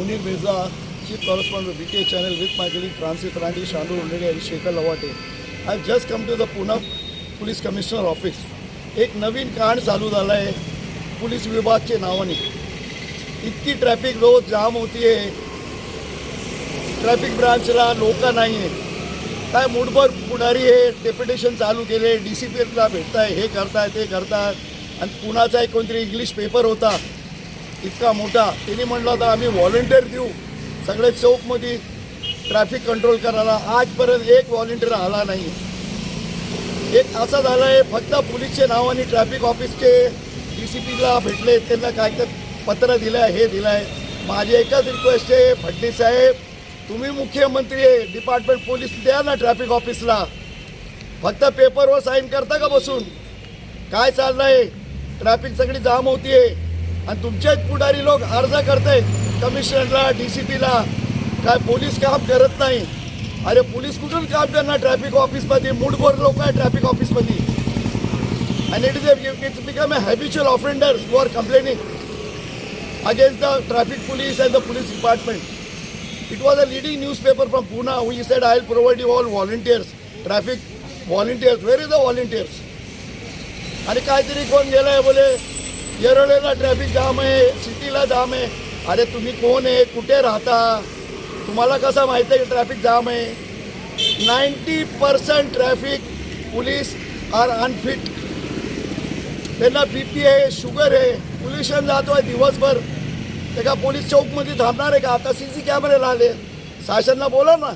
Munir Mirza chief correspondent B K channel with my colleague Francis फ्रांडी शांडू उंडेडे आणि Shekhar Lavate I just come to the Poona police commissioner office एक नवीन कांड चालू झाला आहे पोलीस विभागचे नावाने. इतकी ट्रॅफिक रोज जाम होती आहे ट्रॅफिक ब्रांचला लोक नाही आहे काय मुठभर पुढारी आहे डेप्युटेशन चालू केले डी सी पी एफला भेटताय हे करताय ते करतात आणि कुणाचाही कोणतरी इंग्लिश पेपर होता. इतका मोठा. त्यांनी म्हटलं होता आम्ही व्हॉलेंटिअर देऊ. सगळे चौकमध्ये ट्रॅफिक कंट्रोल करायला. आजपर्यंत एक व्हॉलेंटिअर आला नाही. एक असं झालं आहे फक्त पोलीसच्या नावाने ट्रॅफिक ऑफिसचे डी सी पीला भेटले. त्यांना काय तर पत्र दिलं आहे हे दिलं आहे माझी एकच रिक्वेस्ट आहे फडणीसाहेब तुम्ही मुख्यमंत्री आहे डिपार्टमेंट पोलीस द्या ना ट्रॅफिक ऑफिसला फक्त पेपरवर साईन करता का बसून? काय चाललं आहे ट्रॅफिक सगळी जाम होती आहे आणि तुमचे पुढारी लोक अर्ज करते कमिशनरला डी सी पीला काय पोलीस काम करत नाही. अरे पोलीस कुठून काम करणार? ट्रॅफिक ऑफिसमध्ये मूडभोर लोक आहे ट्रॅफिक ऑफिसमध्ये. And it is a it's become a habitual offender few are complaining against the traffic police and the police department it was a leading news paper from Pune who you said I L U all volunteers traffic volunteers where is the volunteers आणि काहीतरी कोण गेलं आहे बोले येरवडेला traffic jam आहे सिटीला जाम आहे. अरे तुम्ही कोण आहे? कुठे राहता? तुम्हाला कसं माहिती आहे की ट्रॅफिक जाम आहे? Ninety percent traffic police are unfit त्यांना बी पी आहे शुगर आहे. पोल्युशन जातो आहे दिवसभर. ते का पोलीस चौकमध्ये थांबणार आहे का? आता सी सी कॅमेरे आले शासनला बोला ना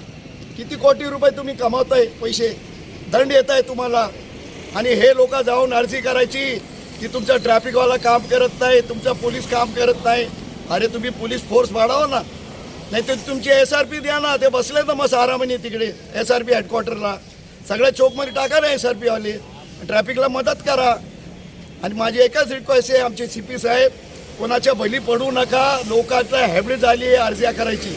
किती कोटी रुपये तुम्ही कमावताय पैसे? दंड येत आहे तुम्हाला. आणि हे लोक जाऊन अर्जी करायची. की तुमचा ट्रॅफिकवाला काम करत नाही तुमचा पोलीस काम करत नाही. अरे तुम्ही पोलीस फोर्स वाढवा ना. नाही तर तुमची एस आर पी द्या ना. ते बसले ना मग आरामाने तिकडे एस आर पी हेडक्वार्टरला सगळ्या चौकमध्ये टाका ना एस आर पीवाले ट्रॅफिकला मदत करा. आणि माझी एकच रिक्वेस्ट आहे आमचे सी पी साहेब कोणाच्या बली पडू नका. लोकांना हॅबिट झाली आहे अर्जी करायची.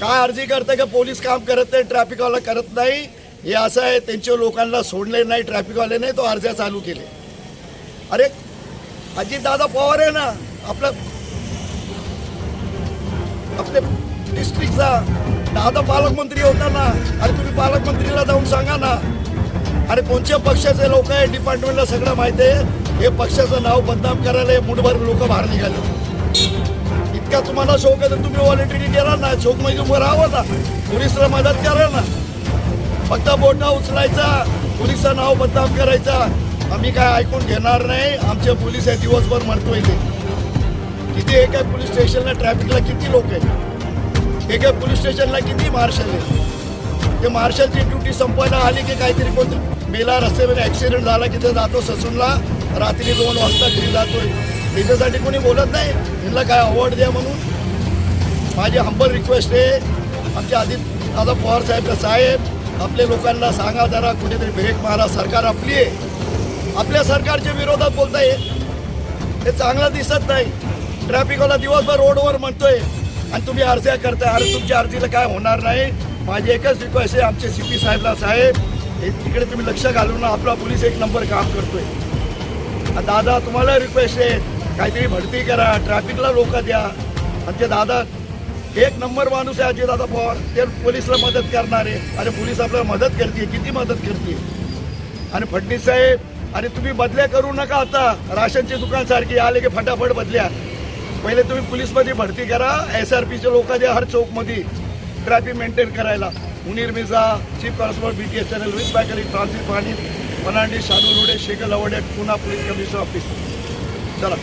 काय अर्जी करते का? पोलीस काम करत नाही ट्रॅफिकवाला करत नाही. हे असं आहे त्यांच्या लोकांना सोडले नाही ट्रॅफिकवाले नाही तो अर्ज चालू केले. अरे अजित दादा पवार आहे ना आपलं आपले डिस्ट्रिक्टचा दादा पालकमंत्री होता ना अरे तुम्ही पालकमंत्रीला जाऊन सांगा ना. अरे कोणत्या पक्षाचे लोक आहे डिपार्टमेंटला सगळं माहिती आहे. हे पक्षाचं नाव बदनाम करायला हे मुठभर लोक बाहेर निघाले. इतका तुम्हाला शोक आहे तर तुम्ही व्हॉलेंटिअरी केला ना शोक म्हणजे उभं राहावं ना. पोलिसला मदत करा ना. फक्त बोटा उचलायचा पोलिसचं नाव बदनाम करायचा. आम्ही काय ऐकून घेणार नाही. आमचे पोलीस आहे दिवसभर म्हणतोय ते. किती एका पोलीस स्टेशनला ट्रॅफिकला किती लोक आहेत? एका पोलीस स्टेशनला किती मार्शल आहे ते मार्शलची ड्युटी संपवायला आली की काहीतरी कोणतं? मेला रस्त्यामध्ये ॲक्सिडेंट झाला की ते जातो ससूनला. रात्री दोन वाजता घरी जातोय. त्याच्यासाठी कोणी बोलत नाही? त्यांना काय अवॉर्ड द्या म्हणून? माझी हंबल रिक्वेस्ट आहे. आमच्या आदित दादा पवार साहेब साहेब आपल्या लोकांना सांगा जरा कुठेतरी ब्रेक मारा. सरकार आपली आहे. आपल्या सरकारच्या विरोधात बोलताय. हे चांगलं दिसत नाही. ट्रॅफिकवाला दिवसभर रोडवर म्हणतोय. आणि तुम्ही अर्ज्या करताय. अरे तुमच्या अर्जीला काय होणार नाही? माझी एकच रिक्वेस्ट आहे आमचे सी पी साहेबला साहेब. हे तिकडे तुम्ही लक्ष घालून आपला पोलीस एक नंबर काम करतोय. दादा तुम्हाला रिक्वेस्ट आहे. काहीतरी भरती करा. ट्रॅफिकला लोक द्या. आणि ते दादा एक नंबर माणूस आहे अजय दादा पवार. ते पोलीसला मदत करणार. आहे अरे पोलीस आपल्याला मदत करते किती मदत करते आणि फडणवीस साहेब आणि तुम्ही बदल्या करू नका आता. राशनचे दुकान सारखी आले की फटाफट बदल्या. पहिले तुम्ही पोलीसमध्ये भरती करा एस आर पीचे लोक द्या हर चौकमध्ये. ट्रॅफिक मेंटेन करायला. Munir Mirza chief constable B T S channel with bakery Francis पाणी फर्नांडिस शानू रोडे शेखर लवडे पुन्हा पोलीस कमिशनर ऑफिस चला.